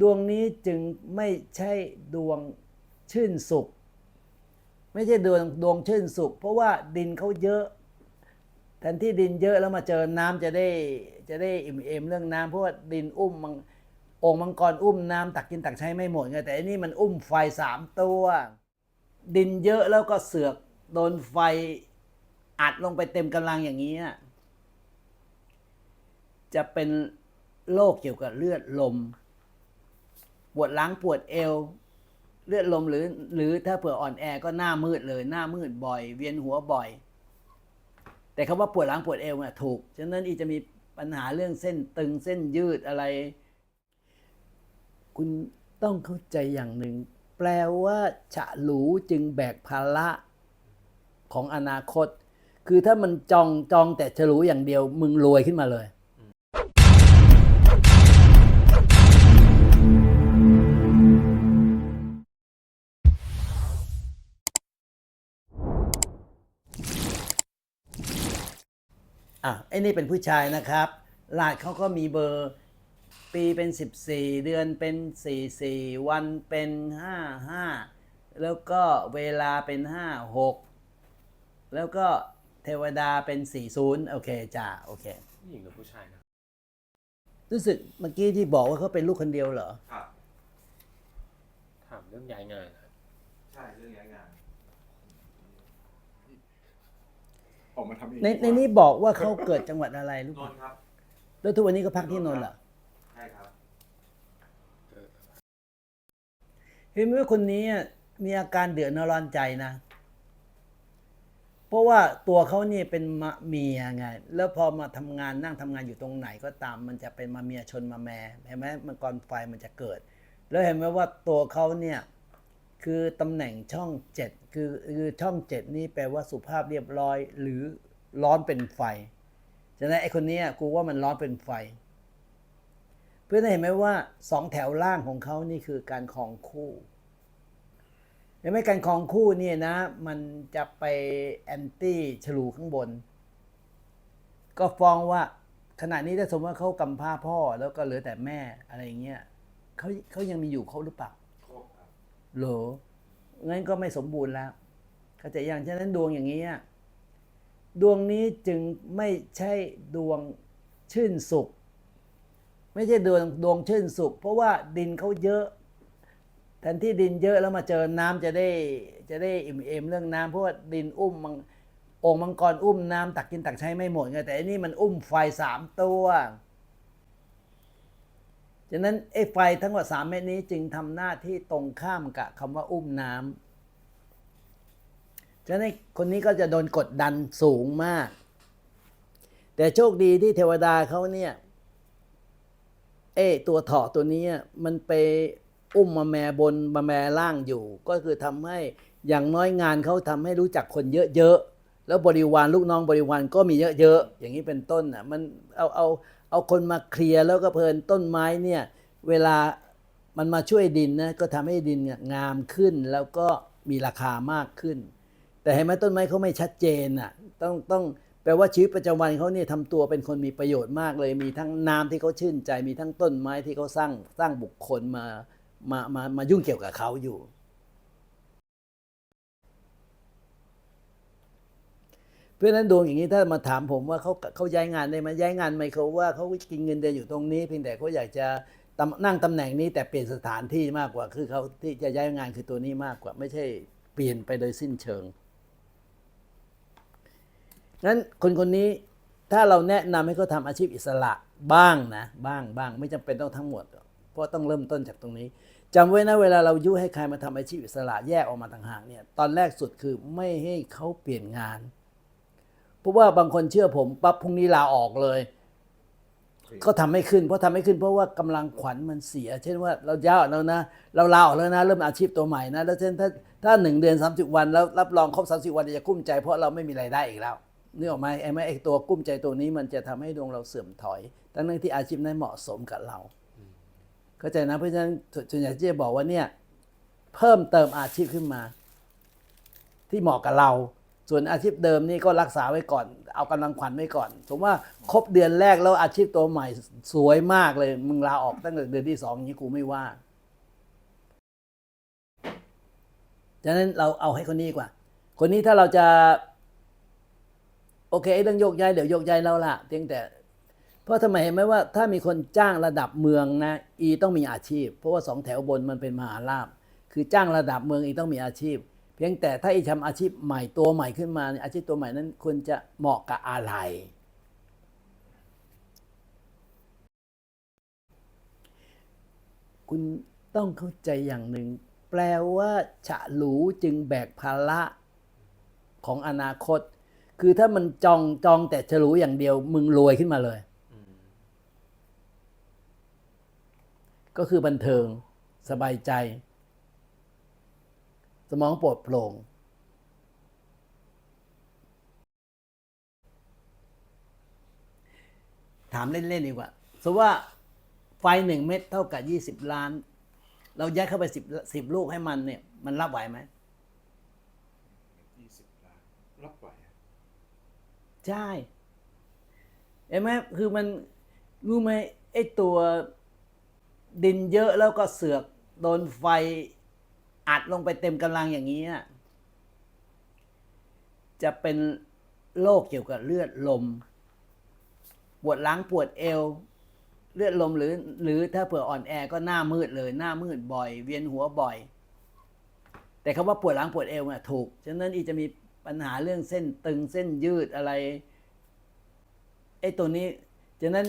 ดวงนี้จึงไม่ใช่ดวงชื่นสุข ไม่ใช่ดวงดวงชื่นสุข เพราะว่าดินเขาเยอะแทนที่ดินเยอะแล้วมาเจอน้ำจะได้จะได้อิ่มเอมเรื่องน้ำเพราะว่าดินอุ้มมังองค์มังกรอุ้มน้ำตักกินตักใช้ไม่หมดไงแต่อันนี้มันอุ้มไฟสามตัว ดินเยอะแล้วก็เสือกโดนไฟอัดลงไปเต็มกำลังอย่างนี้จะเป็นโรคเกี่ยวกับเลือดลม ปวดหลังปวดเอว เลือดลมหรือ หรือถ้าเผื่ออ่อนแอก็หน้ามืดเลยหน้ามืดบ่อย เวียนหัวบ่อย แต่คำว่าปวดหลังปวดเอวเนี่ยถูกฉะนั้นอีจะมีปัญหาเรื่องเส้นตึงเส้นยืดอะไร คุณต้องเข้าใจอย่างหนึ่ง แปลว่า ฉะหลูจึงแบกภาระของอนาคต คือถ้ามันจองจองแต่ฉลูอย่างเดียว มึงรวยขึ้นมาเลย ไอ้นี่เป็นผู้ชายนะครับรหัสเขาก็มีเบอร์ ปีเป็น 14 เดือนเป็น 44 วันเป็น 55 แล้วก็เวลาเป็น 56 แล้วก็เทวดาเป็น 40 โอเคจ้าโอเค ผู้หญิงหรือผู้ชายนะรู้สึกเมื่อกี้ที่บอกว่าเขาเป็นลูกคนเดียวเหรอ ครับ ถามเรื่องย้ายงานครับ ใช่เรื่องย้ายงาน ออกมาทำเองในดีกว่าในนี้บอกว่าเขาเกิดจังหวัดอะไรลูกนนท์ครับ แล้วทุกวันนี้ก็พักที่นนท์เหรอใช่ครับเออเห็นไหมว่าคนนี้มีอาการเดือดร้อนใจนะ เพราะว่าตัวเขาเนี่ยเป็นมะเมียไง แล้วพอมาทำงานนั่งทำงานอยู่ตรงไหนก็ตาม มันจะเป็นมาเมียชนมาแม่เห็นไหมมันก่อนไฟมันจะเกิด แล้วเห็นไหมว่าตัวเขาเนี่ย คือตำแหน่งช่องเจ็ด คือคือช่องเจ็ดนี่แปลว่าสุภาพเรียบร้อย หรือร้อนเป็นไฟ ฉะนั้นไอ้คนเนี้ยกูว่ามันร้อนเป็นไฟ เพื่อนเห็นไหมว่าสองแถวล่างของเขานี่คือการครองคู่เห็นไหมการครองคู่เนี่ยนะ มันจะไปแอนตี้ฉลูข้างบน ก็ฟ้องว่าขณะนี้ถ้าสมมติว่าเขากำพร้าพ่อแล้วก็เหลือแต่แม่อะไรอย่างเงี้ยเขาเขายังมีอยู่เขาหรือเปล่าครบครับโหร งั้นก็ไม่สมบูรณ์แล้วเข้าใจอย่างฉะนั้นดวงอย่างนี้ดวงนี้จึงไม่ใช่ดวงชื่นสุข ไม่ใช่ดวงดวงชื่นสุข เพราะว่าดินเขาเยอะแทนที่ดินเยอะแล้วมาเจอน้ำจะได้จะได้อิ่มเอมเรื่องน้ำเพราะว่าดินอุ้มมังองมังกรอุ้มน้ำตักกินตักใช้ไม่หมดไงแต่อันนี้มันอุ้มไฟสามตัว ฉะนั้นไอ้ไฟทั้งหมดสามเม็ดนี้จึงทำหน้าที่ตรงข้ามกับคำว่าอุ้มน้ำฉะนั้นคนนี้ก็จะโดนกดดันสูงมาก แต่โชคดีที่เทวดาเขาเนี่ยเอ้ตัวเถาะตัวนี้มันไปอุ้มมาแม่บนมาแม่ล่างอยู่ ก็คือทำให้อย่างน้อยงานเขาทำให้รู้จักคนเยอะๆแล้วบริวารลูกน้องบริวารก็มีเยอะๆอย่างนี้เป็นต้นอะมันเอาเอา เอาคนมาเคลียร์แล้วก็เพลินต้นไม้เนี่ยเวลามันมาช่วยดินนะก็ทำให้ดินงามขึ้นแล้วก็มีราคามากขึ้น แต่เห็นไหมต้นไม้เขาไม่ชัดเจนอะต้องต้องแปลว่าชีวิตประจำวันเขาเนี่ยทำตัวเป็นคนมีประโยชน์มากเลย มีทั้งน้ำที่เขาชื่นใจมีทั้งต้นไม้ที่เขาสร้างสร้างบุคคลมามามามายุ่งเกี่ยวกับเขาอยู่ เพ ราะฉะนั้นดวงอย่างนี้ถ้ามาถามผมว่าเขาเขาย้ายงานได้ไหมย้ายงานไหมเขาว่าเขากินเงินเดือนอยู่ตรงนี้เพียงแต่เขาอยากจะนั่งตำแหน่งนี้แต่เปลี่ยนสถานที่มากกว่า คือเขาที่จะย้ายงานคือตัวนี้มากกว่า ไม่ใช่เปลี่ยนไปโดยสิ้นเชิงงั้นคนคนนี้ถ้าเราแนะนำให้เขาทำอาชีพอิสระบ้างนะ บ้างบ้างไม่จำเป็นต้องทั้งหมด เพราะต้องเริ่มต้นจากตรงนี้จำไว้นะเวลาเรายุให้ใครมาทำอาชีพอิสระแยกออกมาต่างหากเนี่ยตอนแรกสุดคือไม่ให้เขาเปลี่ยนงาน เพราะว่าบางคนเชื่อผมปั๊บพรุ่งนี้ลาออกเลย ก็ทำไม่ขึ้น เพราะทำไม่ขึ้นเพราะว่ากำลังขวัญมันเสีย เช่นว่าเราย้ายออกแล้วนะ เราลาออกแล้วนะ เริ่มอาชีพตัวใหม่นะ แล้วเช่นถ้าถ้าหนึ่งเดือนสามสิบวัน แล้วรับรองครบสามสิบวันจะกุ้มใจ เพราะเราไม่มีรายได้อีกแล้วนึกออกไหมไอ้ไม่ไอ้ตัวกุ้มใจตัวนี้มันจะทำให้ดวงเราเสื่อมถอยทั้งนั้นที่อาชีพนั้นเหมาะสมกับเราเข้าใจนะเพราะฉะนั้นส่วนใหญ่ที่จะบอกว่าเนี่ยเพิ่มเติมอาชีพขึ้นมา ที่เหมาะกับเรา ส่วนอาชีพเดิมนี่ก็รักษาไว้ก่อน เอากำลังขวัญไว้ก่อน สมมติว่าครบเดือนแรกแล้วอาชีพตัวใหม่สวยมากเลย มึงลาออกตั้งแต่เดือนที่สองนี้กูไม่ว่าฉะนั้นเราเอาให้คนนี้กว่า คนนี้ถ้าเราจะ โอเคไอ้เรื่องโยกย้ายเดี๋ยวโยกย้ายเราละเพียงแต่ เพราะทำไมเห็นไหมว่า ถ้ามีคนจ้างระดับเมืองนะอีต้องมีอาชีพ เพราะว่าสองแถวบนมันเป็นมหาลาภคือจ้างระดับเมืองอีต้องมีอาชีพ เพียงแต่ถ้าอีทำอาชีพใหม่ตัวใหม่ขึ้นมาเนี่ยอาชีพตัวใหม่นั้นควรจะเหมาะกับอะไร คุณต้องเข้าใจอย่างหนึ่ง แปลว่าฉะหลูจึงแบกภาระของอนาคต คือถ้ามันจองจองแต่ฉลูอย่างเดียว มึงรวยขึ้นมาเลยอืมก็คือบันเทิงสบายใจ สมองปลอดโปร่งถามเล่นๆดีกว่าสมมติว่าไฟหนึ่งเม็ดเท่ากับยี่สิบล้าน เรายัดเข้าไปสิบสิบลูกให้มันเนี่ย มันรับไหวไหมยี่สิบล้านรับไหวอะใช่เห็นไหมคือมันรู้ไหมไอ้ตัวดินเยอะแล้วก็เสือกโดนไฟ อัดลงไปเต็มกำลังอย่างนี้จะเป็นโรคเกี่ยวกับเลือดลม ปวดหลังปวดเอว เลือดลมหรือ หรือถ้าเผื่ออ่อนแอก็หน้ามืดเลย หน้ามืดบ่อย เวียนหัวบ่อย แต่คำว่าปวดหลังปวดเอวเนี่ยถูก ฉะนั้นอีจะมีปัญหาเรื่องเส้นตึงเส้นยืดอะไรไอ้ตัวนี้ ฉะนั้น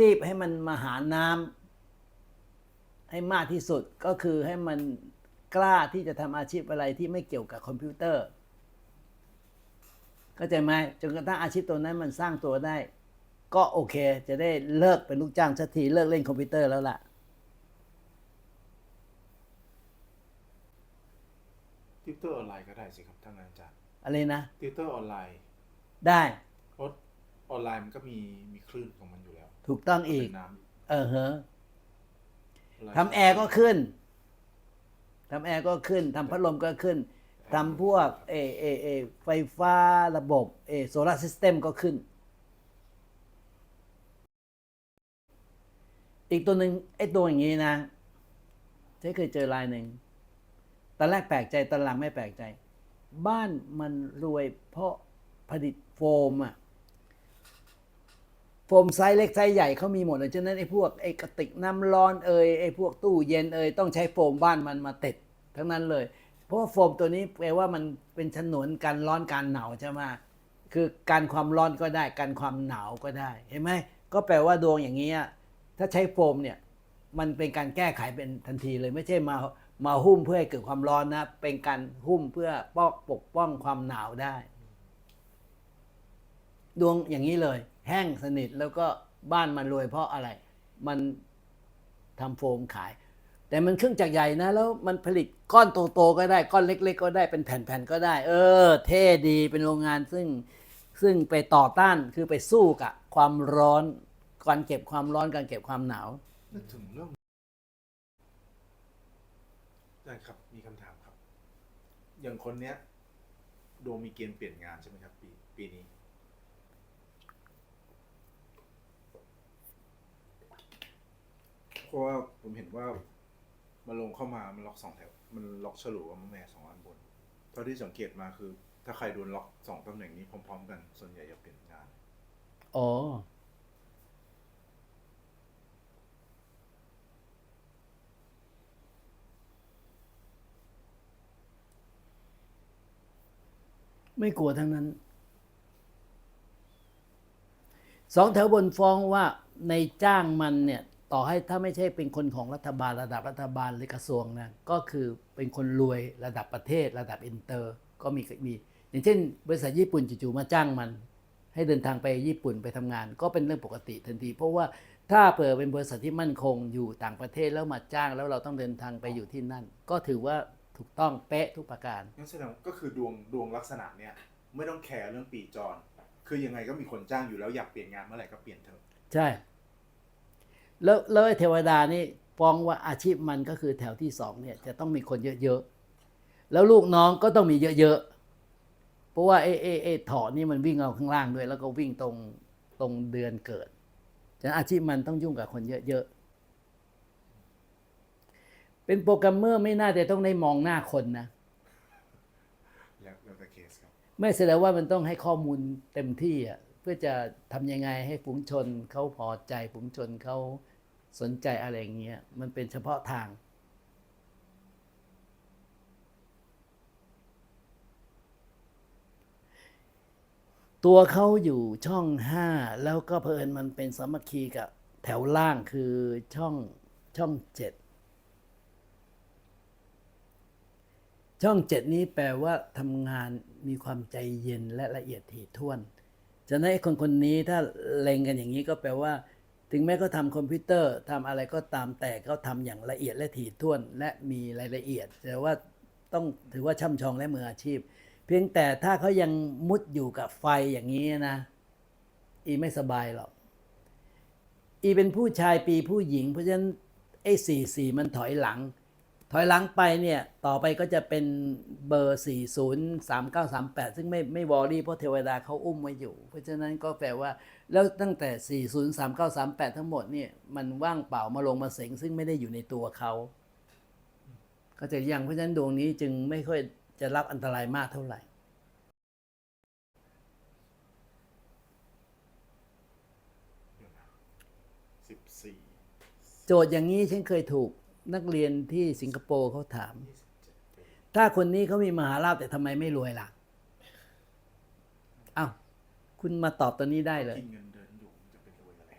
รีบให้มันมาหาน้ำให้มากที่สุดก็คือให้มัน กล้าที่จะทำอาชีพอะไรที่ไม่เกี่ยวกับคอมพิวเตอร์เข้าใจไหมจนกระทั่งอาชีพตัวนั้นมันสร้างตัวได้ ก็โอเค จะได้เลิกเป็นลูกจ้างสักทีเลิกเล่นคอมพิวเตอร์แล้วล่ะ ติวเตอร์ออนไลน์ก็ได้สิครับท่านอาจารย์อะไรนะติวเตอร์ออนไลน์ได้ เพราะออนไลน์มันก็มีมีคลื่นของมันอยู่แล้วถูกต้องอีก เป็นน้เออเฮะำทำแอร์ก็ขึ้น ทำแอร์ก็ขึ้นทำพัดลมก็ขึ้นทำพวกเอเอเอไฟฟ้าระบบเอโซลาร์ซิสเต็มก็ขึ้น อีกตัวหนึ่งไอ้ตัวอย่างนี้นะเจ๊เคยเจอรายหนึ่งตอนแรกแปลกใจตอนหลังไม่แปลกใจ บ้านมันรวยเพราะผลิตโฟมอะโฟมไซส์เล็กไซส์ใหญ่เขามีหมดเลยฉะนั้นไอ้พวกไอ้กระติกน้ำร้อนเอ่ยไอ้พวกตู้เย็นเอ่ยต้องใช้โฟมบ้านมันมาติด ทั้งนั้นเลย เพราะว่าโฟมตัวนี้แปลว่ามันเป็นฉนวนการร้อนการหนาวใช่ไหมคือการความร้อนก็ได้การความหนาวก็ได้ เห็นไหมก็แปลว่าดวงอย่างนี้ถ้าใช้โฟมเนี่ยมันเป็นการแก้ไขเป็นทันทีเลยไม่ใช่มามาหุ้มเพื่อให้เกิดความร้อนนะ เป็นการหุ้มเพื่อป้องปกป้องความหนาวได้ ดวงอย่างนี้เลย แห้งสนิทแล้วก็บ้านมันรวยเพราะอะไร มันทำโฟมขาย แต่มันเครื่องจักรใหญ่นะ แล้วมันผลิตก้อนโตๆก็ได้ก้อนเล็ก ๆ ก็ได้เป็นแผ่นๆก็ได้ เออ เท่ดีเป็นโรงงานซึ่งซึ่งไปต่อต้านคือไปสู้กับความร้อนการเก็บความร้อนการเก็บความหนาวนึกถึงเรื่องได้ครับมีคำถามครับ อย่างคนเนี้ยดวงมีเกณฑ์เปลี่ยนงานใช่ไหมครับ ปีปีนี้ เพราะว่าผมเห็นว่า มันลงเข้ามามันล็อกสองแถว มันล็อกฉลุกับแม่สองอันบน เท่าที่สังเกตมาคือ ถ้าใครโดนล็อกสองตำแหน่งนี้พร้อม ๆ กัน ส่วนใหญ่จะเปลี่ยนงาน อ๋อ ไม่กลัวทั้งนั้น สองแถวบนฟ้องว่าในจ้างมันเนี่ย ต่อให้ถ้าไม่ใช่เป็นคนของรัฐบาลระดับรัฐบาลหรือกระทรวงนะก็คือเป็นคนรวยระดับประเทศ ระดับอินเตอร์ก็มีมีอย่างเช่น บริษัทญี่ปุ่นจู่ๆมาจ้างมัน ให้เดินทางไปญี่ปุ่นไปทำงาน ก็เป็นเรื่องปกติทันที เพราะว่าถ้าเปิดเป็นบริษัทที่มั่นคงอยู่ต่างประเทศแล้วมาจ้างแล้วเราต้องเดินทางไปอยู่ที่นั่น ก็ถือว่าถูกต้องเป๊ะทุกประการงั้นแสดงก็คือดวงดวงลักษณะเนี้ยไม่ต้องแคร์เรื่องปีจร คือยังไงก็มีคนจ้างอยู่แล้วอยากเปลี่ยนงานเมื่อไหร่ก็เปลี่ยนเถอะใช่ แล้วแล้วไอ้เทวดานี่ฟ้องว่าอาชีพมันก็คือแถวที่สองเนี่ยจะต้องมีคนเยอะๆ แล้วลูกน้องก็ต้องมีเยอะเพราะว่าไอ้ไอ้ไอ้ถอนี่มันวิ่งเอาข้างล่างด้วย แล้วก็วิ่งตรงตรงเดือนเกิดฉะนั้นอาชีพมันต้องยุ่งกับคนเยอะๆ เป็นโปรแกรมเมอร์ไม่น่าจะต้องได้มองหน้าคนนะแล้วแล้วแต่เคสครับไม่แสดงว่ามันต้องให้ข้อมูลเต็มที่อะเพื่อจะทำยังไงให้ฝูงชนเขาพอใจฝูงชนเขา สนใจอะไรอย่างเงี้ยมันเป็นเฉพาะทาง ตัวเขาอยู่ช่องห้าแล้วก็เพอิญมันเป็นสามัคคีกับแถวล่างคือช่องช่องเจ็ดช่องเจ็ดนี้แปลว่าทำงานมีความใจเย็นและละเอียดถี่ถ้วนฉะนั้นคนคนนี้ถ้าเล็งกันอย่างนี้ก็แปลว่า ถึงแม้เขาทำคอมพิวเตอร์ทำอะไรก็ตามแต่เขาทำอย่างละเอียดและถี่ถ้วนและมีรายละเอียด แต่ว่าต้องถือว่าช่ำชองและมืออาชีพ เพียงแต่ถ้าเขายังมุดอยู่กับไฟอย่างนี้นะ อีไม่สบายหรอก อีเป็นผู้ชายปีผู้หญิง เพราะฉะนั้นไอ้สี่สี่มันถอยหลัง ถอยหลังไปเนี่ย ต่อไปก็จะเป็นเบอร์ 403938 ซึ่งไม่ไม่วอรี่เพราะเทวดาเขาอุ้มไว้อยู่ เพราะฉะนั้นก็แปลว่า แล้วตั้งแต่ 403938 ทั้งหมดเนี่ย มันว่างเปล่ามาลงมาเสงซึ่งไม่ได้อยู่ในตัวเขาก็จะยังเพราะฉะนั้นดวงนี้จึงไม่ค่อยจะรับอันตรายมากเท่าไหร่สิบสี่โจทย์อย่างนี้ฉันเคยถูก นักเรียนที่สิงคโปร์เขาถาม ถ้าคนนี้เขามีมหาลาภแต่ทำไมไม่รวยล่ะอ้าวคุณมาตอบตัวนี้ได้เลย กินเงินเดือนอยู่จะเป็นรวยอะไร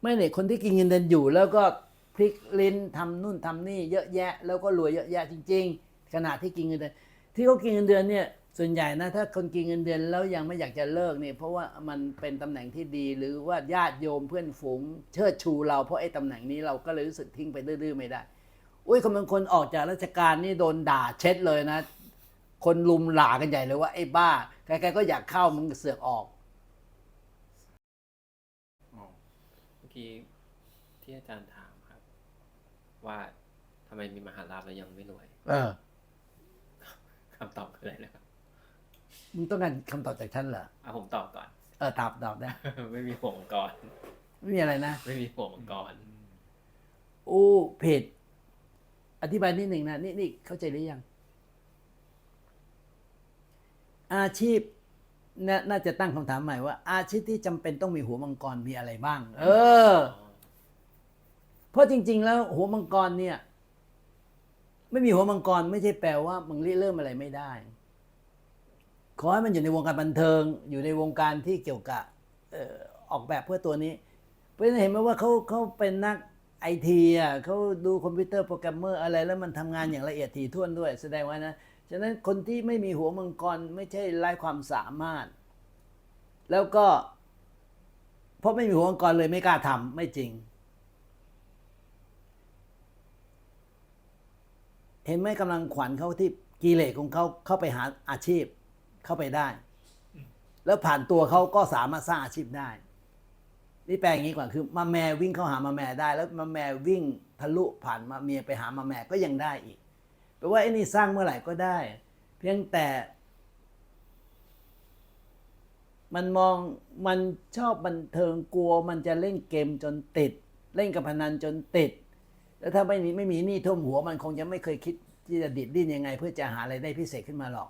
ไม่เนี่ยคนที่กินเงินเดือนอยู่ แล้วก็พลิกลิ้นทำนู่นทำนี่เยอะแยะ แล้วก็รวยเยอะแยะจริง ๆ ขณะที่กินเงินเดือน ที่เขากินเงินเดือนเนี่ย ส่วนใหญ่นะถ้าคนกินเงินเดือนแล้วยังไม่อยากจะเลิกเนี่ยเพราะว่ามันเป็นตำแหน่งที่ดีหรือว่าญาติโยมเพื่อนฝูงเชิดชูเราเพราะไอ้ตำแหน่งนี้เราก็เลยรู้สึกทิ้งไปดื้อๆไม่ได้ อุ้ยคนบางคนออกจากราชการนี่โดนด่าเช็ดเลยนะ คนลุมหลากันใหญ่เลยว่าไอ้บ้าใครๆก็อยากเข้ามึงเสือกออกอ๋อเมื่อกี้ที่อาจารย์ถามครับ ว่าทำไมมีมหาลาภแล้วยังไม่รวย เออคำตอบคืออะไรนะครับ มึงต้องการคำตอบจากฉันเหรอเอาผมตอบก่อน เออตอบตอบได้ไม่มีหัวมังกรไม่มีอะไรนะไม่มีหัวมังกรอู้เพจอธิบายนิดหนึ่งนะนี่นี่เข้าใจหรือยัง อาชีพนน่าจะตั้งคำถามใหม่ว่า อาชีพที่จำเป็นต้องมีหัวมังกรมีอะไรบ้าง เออ เพราะจริง ๆ แล้วหัวมังกรเนี่ย ไม่มีหัวมังกรไม่ใช่แปลว่ามึงริเริ่มอะไรไม่ได้ ขอให้มันอยู่ในวงการบันเทิง อยู่ในวงการที่เกี่ยวกับออกแบบเพื่อตัวนี้เพราะฉะนั้นเห็นไหมว่าเขาเขาเป็นนักไอทีอะเขาดูคอมพิวเตอร์โปรแกรมเมอร์อะไรแล้วมันทำงานอย่างละเอียดถี่ถ้วนด้วย แสดงว่านะฉะนั้นคนที่ไม่มีหัวมังกรไม่ใช่ไร้ความสามารถ แล้วก็ เพราะไม่มีหัวมังกรเลยไม่กล้าทำไม่จริง เห็นไหมกำลังขวัญเขาที่กิเลสของเขาเข้าไปหาอาชีพ เข้าไปได้ แล้วผ่านตัวเขาก็สามารถสร้างอาชีพได้ นี่แปลอย่างนี้กว่าคือมาแม่วิ่งเข้าหามาแม่ได้ แล้วมาแม่วิ่งทะลุผ่านมาเมียไปหามาแม่ก็ยังได้อีกแปลว่าไอ้นี่สร้างเมื่อไหร่ก็ได้ เพียงแต่มันมองมันชอบบันเทิงกลัว มันจะเล่นเกมจนติด เล่นกับพนันจนติด แล้วถ้าไม่มีไม่มีหนี้ท่วมหัวมันคงจะไม่เคยคิดที่จะดิดดิ้นยังไง เพื่อจะหาอะไรายได้พิเศษขึ้นมาหรอก